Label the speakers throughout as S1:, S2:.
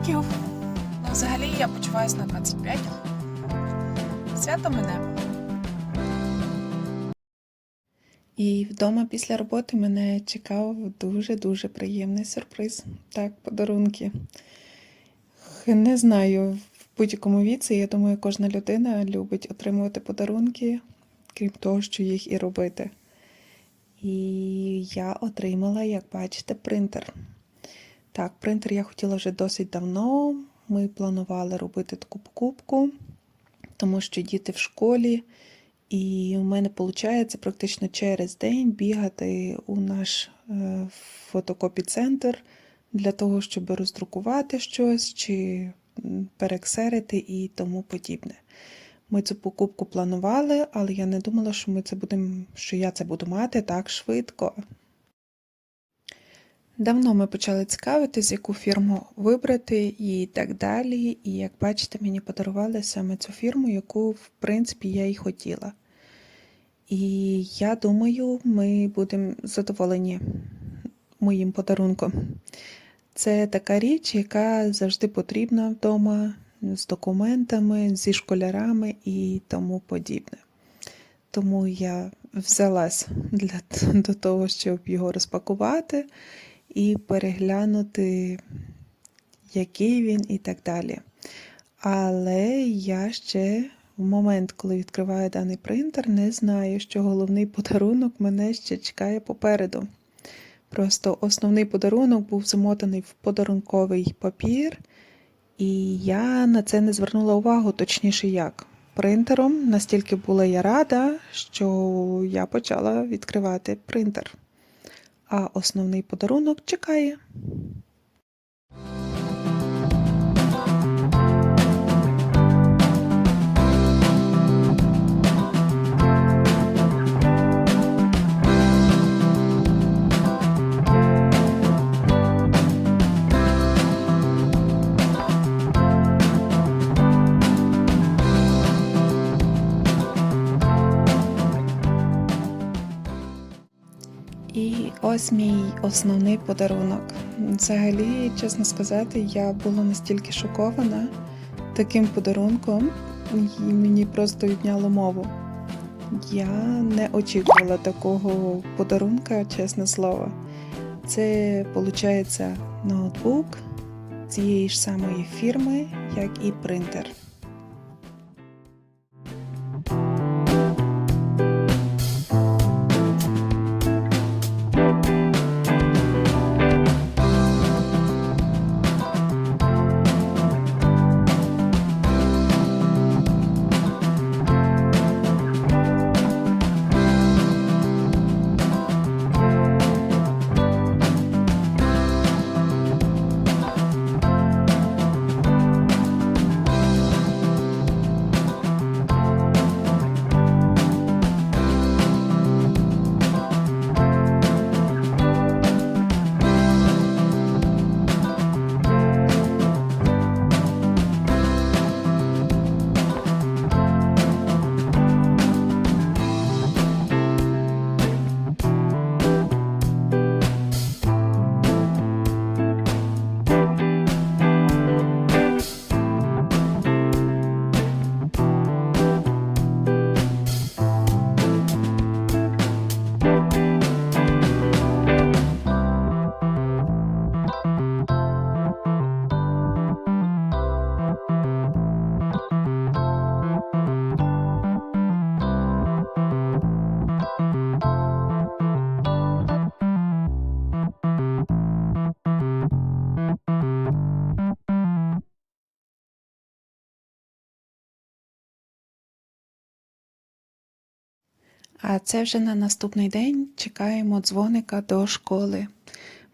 S1: років? Ну, взагалі я почуваюся на 25. Свято мене. І вдома після роботи мене чекав дуже-дуже приємний сюрприз. Так, подарунки. Не знаю, в будь-якому віці, я думаю, кожна людина любить отримувати подарунки, крім того, що їх і робити. І я отримала, як бачите, принтер. Так, принтер я хотіла вже досить давно. Ми планували робити таку покупку, тому що діти в школі, і у мене виходить практично через день бігати у наш е, фотокопі-центр для того, щоб роздрукувати щось чи перексерити і тому подібне. Ми цю покупку планували, але я не думала, що ми це будемо, що я це буду мати так швидко. Давно ми почали цікавитись, яку фірму вибрати і так далі. І як бачите, мені подарували саме цю фірму, яку, в принципі, я і хотіла. І я думаю, ми будемо задоволені моїм подарунком. Це така річ, яка завжди потрібна вдома з документами, зі школярами і тому подібне. Тому я взялась для, до того, щоб його розпакувати і переглянути, який він і так далі. Але я ще в момент, коли відкриваю даний принтер, не знаю, що головний подарунок мене ще чекає попереду. Просто основний подарунок був замотаний в подарунковий папір, і я на це не звернула увагу, точніше як. Принтером настільки була я рада, що я почала відкривати принтер. А основний подарунок чекає. І ось мій основний подарунок. Взагалі, чесно сказати, я була настільки шокована таким подарунком, і мені просто відняло мову. Я не очікувала такого подарунка, чесне слово. Це, виходить, ноутбук цієї ж самої фірми, як і принтер. А це вже на наступний день чекаємо дзвоника до школи.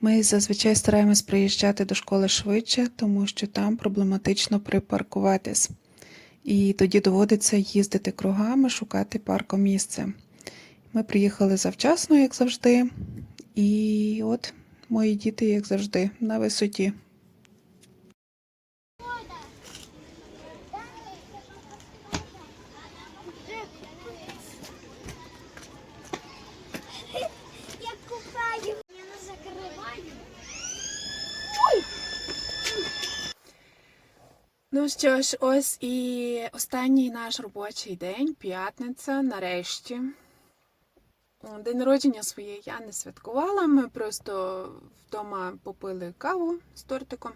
S1: Ми зазвичай стараємось приїжджати до школи швидше, тому що там проблематично припаркуватись. І тоді доводиться їздити кругами, шукати паркомісце. Ми приїхали завчасно, як завжди. І от мої діти, як завжди, на висоті.
S2: Ну що ж, ось і останній наш робочий день, п'ятниця, нарешті. День народження своє я не святкувала. Ми просто вдома попили каву з тортиком.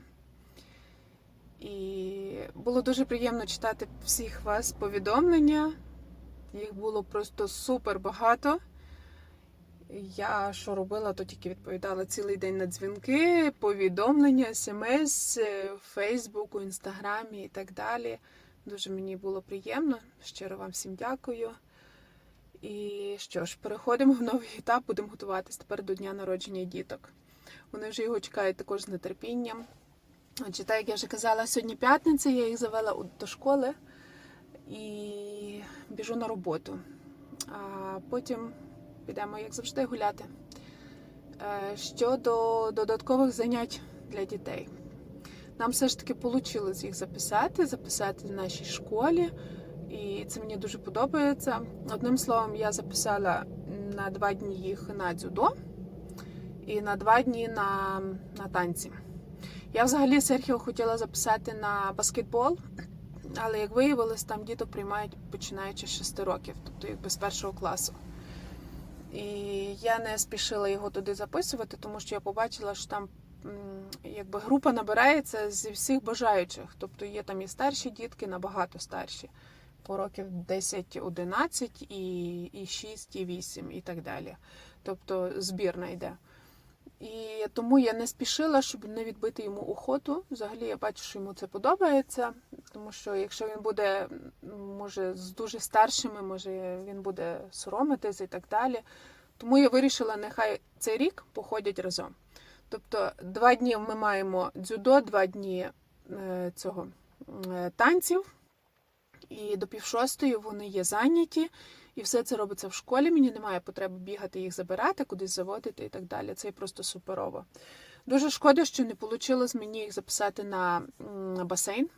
S2: І було дуже приємно читати всіх вас повідомлення. Їх було просто супер багато. Я що робила, то тільки відповідала цілий день на дзвінки, повідомлення, смс, в Фейсбуку, Інстаграмі і так далі. Дуже мені було приємно. Щиро вам всім дякую. І що ж, переходимо в новий етап, будемо готуватись тепер до дня народження діток. Вони вже його чекають також з нетерпінням. Отже, так як я вже казала, сьогодні п'ятниця, я їх завела до школи і біжу на роботу. А потім підемо, як завжди, гуляти. Е, Щодо додаткових занять для дітей. Нам все ж таки вийшло їх записати, записати в нашій школі, і це мені дуже подобається. Одним словом, я записала на два дні їх на дзюдо і на два дні на, на танці. Я взагалі Серхіо хотіла записати на баскетбол, але як виявилось, там діток приймають починаючи з 6 років, тобто якби з першого класу. І я не спішила його туди записувати, тому що я побачила, що там якби група набирається зі всіх бажаючих. Тобто є там і старші дітки, набагато старші, по років 10-11, і, і 6, і 8, і так далі. Тобто збірна йде. І тому я не спішила, щоб не відбити йому охоту. Взагалі я бачу, що йому це подобається, тому що якщо він буде, може, з дуже старшими, може він буде соромитись і так далі. Тому я вирішила, нехай цей рік походять разом. Тобто два дні ми маємо дзюдо, два дні е, цього е, танців, і до півшостої вони є зайняті. І все це робиться в школі. Мені немає потреби бігати їх забирати, кудись заводити і так далі. Це просто суперово. Дуже шкода, що не вийшло мені їх записати на басейн.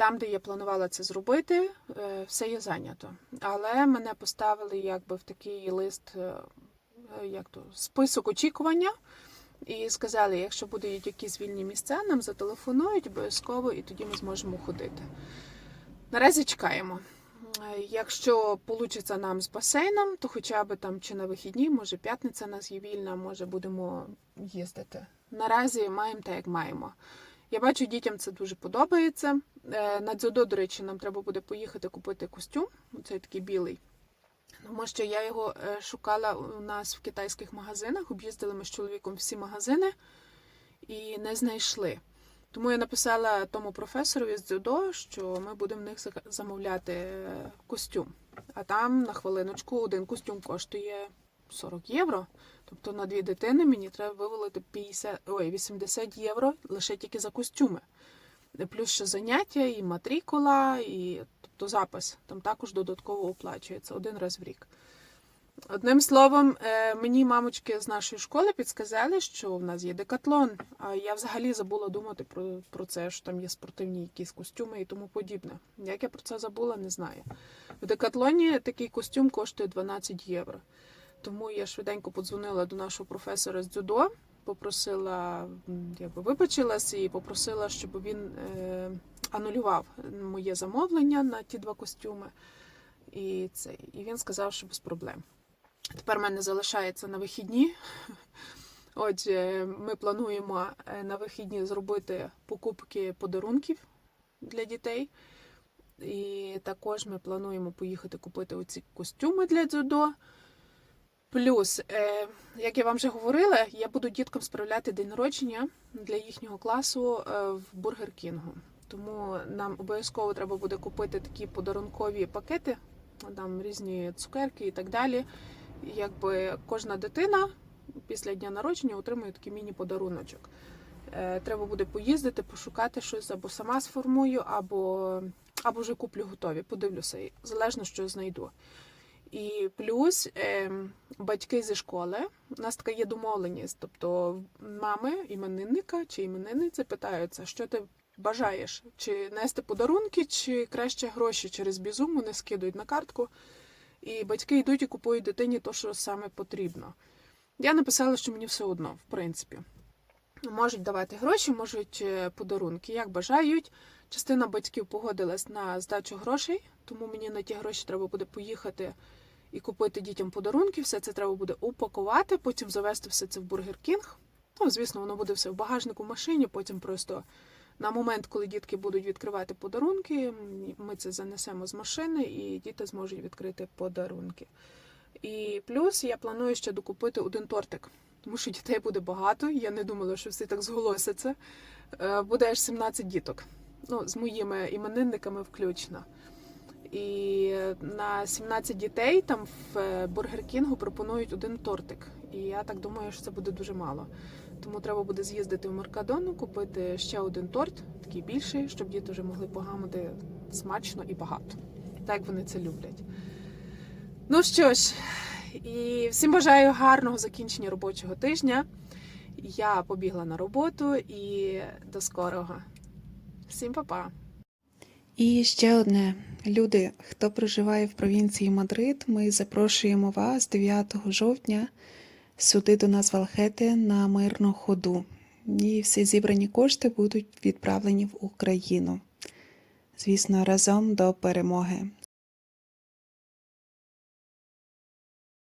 S2: Там, де я планувала це зробити, е, все є зайнято. Але мене поставили якби в такий лист, е, е, як то, список очікування. І сказали, якщо будуть якісь вільні місця, нам зателефонують обов'язково, і тоді ми зможемо ходити. Наразі чекаємо. Е, Якщо вийде нам з басейном, то хоча б там чи на вихідні, може п'ятниця нас є вільна, може будемо їздити. Наразі маємо так, як маємо. Я бачу, дітям це дуже подобається. Е, На дзюдо, до речі, нам треба буде поїхати купити костюм. Цей такий білий. Тому що я його е, шукала у нас в китайських магазинах. Об'їздили ми з чоловіком всі магазини і не знайшли. Тому я написала тому професорові з дзюдо, що ми будемо в них замовляти е, костюм. А там на хвилиночку один костюм коштує 40 євро. Тобто на дві дитини мені треба вивалити 50, ой, 80 євро лише тільки за костюми. Плюс ще заняття, і матрикула, і тобто запис там також додатково оплачується один раз в рік. Одним словом, е, мені мамочки з нашої школи підсказали, що в нас є декатлон. А я взагалі забула думати про, про це, що там є спортивні якісь костюми і тому подібне. Як я про це забула, не знаю. В декатлоні такий костюм коштує 12 євро. Тому я швиденько подзвонила до нашого професора з дзюдо, попросила, м, якби вибачилась і попросила, щоб він е, анулював моє замовлення на ті два костюми. І, це, і він сказав, що без проблем. Тепер в мене залишається на вихідні. Отже, ми плануємо е, на вихідні зробити покупки подарунків для дітей. І також ми плануємо поїхати купити оці костюми для дзюдо. Плюс, е, як я вам вже говорила, я буду діткам справляти день народження для їхнього класу е, в Бургер Кінгу. Тому нам обов'язково треба буде купити такі подарункові пакети, там різні цукерки і так далі. Якби кожна дитина після дня народження отримує такий міні-подаруночок. Е, Треба буде поїздити, пошукати щось, або сама сформую, або, або вже куплю готові. Подивлюся, залежно, що знайду. І плюс е, батьки зі школи, у нас така є домовленість. Тобто мами іменинника чи іменинниці питаються, що ти бажаєш, чи нести подарунки, чи краще гроші через бізум вони скидують на картку. І батьки йдуть і купують дитині те, що саме потрібно. Я написала, що мені все одно, в принципі. Можуть давати гроші, можуть е, подарунки, як бажають. Частина батьків погодилась на здачу грошей, тому мені на ті гроші треба буде поїхати і купити дітям подарунки. Все це треба буде упакувати, потім завести все це в Бургер Кінг. Ну, звісно, воно буде все в багажнику в машині. Потім просто на момент, коли дітки будуть відкривати подарунки, ми це занесемо з машини, і діти зможуть відкрити подарунки. І плюс я планую ще докупити один тортик, тому що дітей буде багато. Я не думала, що всі так зголосяться. Е, Буде аж 17 діток. Ну, з моїми іменинниками включно. І на 17 дітей там в е, Бургер Кінгу пропонують один тортик. І я так думаю, що це буде дуже мало. Тому треба буде з'їздити в Меркадону, купити ще один торт, такий більший, щоб діти вже могли погамити смачно і багато. Так вони це люблять. Ну що ж, і всім бажаю гарного закінчення робочого тижня. Я побігла на роботу і до скорого. Всім па-па!
S1: І ще одне. Люди, хто проживає в провінції Мадрид, ми запрошуємо вас 9 жовтня сюди до нас в Алхети на мирну ходу. І всі зібрані кошти будуть відправлені в Україну. Звісно, разом до перемоги.